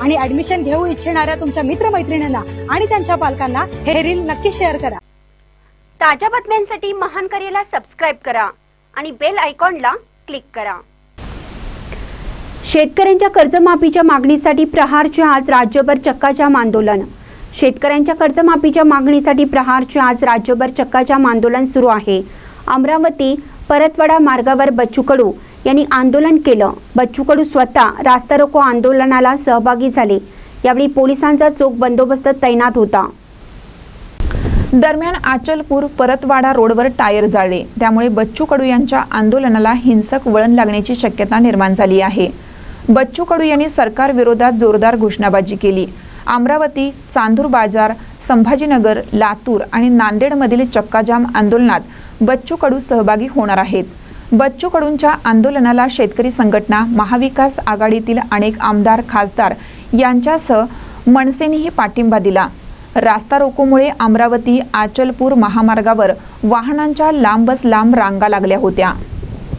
आणि ऍडमिशन घेऊ इच्छिणाऱ्या तुमच्या मित्रमैत्रिणींना आणि त्यांच्या पालकांना हे रील नक्की शेअर करा. ताज्या बातम्यांसाठी महान करेला सबस्क्राईब करा आणि बेल आयकॉनला क्लिक करा. शेतकऱ्यांच्या कर्जमाफीच्या मागणीसाठी प्रहारचे आज राज्यभर चक्काजाम आंदोलन. शेतकऱ्यांच्या कर्जमाफीच्या मागणीसाठी प्रहारचे आज राज्यभर चक्काजाम आंदोलन सुरू आहे. अमरावती परतवाडा मार्गावर बच्चू कडू यांनी आंदोलन केलं. बच्चू कडू स्वतः रास्ता रोको आंदोलनाला सहभागी झाले. यावेळी पोलिसांचा चोख बंदोबस्त तैनात होता. दरम्यान आचलपूर परतवाडा रोडवर टायर जाळले. त्यामुळे बच्चू कडू यांच्या आंदोलनाला हिंसक वळण लागण्याची शक्यता निर्माण झाली आहे. बच्चू कडू यांनी सरकार विरोधात जोरदार घोषणाबाजी केली. अमरावती चांदूर बाजार संभाजीनगर लातूर आणि नांदेडमधील चक्काजाम आंदोलनात बच्चू कडू सहभागी होणार आहेत. बच्चू कडूंच्या आंदोलनाला शेतकरी संघटना महाविकास आघाडीतील अनेक आमदार खासदार यांच्यासह मनसेनेही पाठिंबा दिला. रास्ता रोकोमुळे अमरावती आचलपूर महामार्गावर वाहनांच्या लांबच लांब रांगा लागल्या होत्या.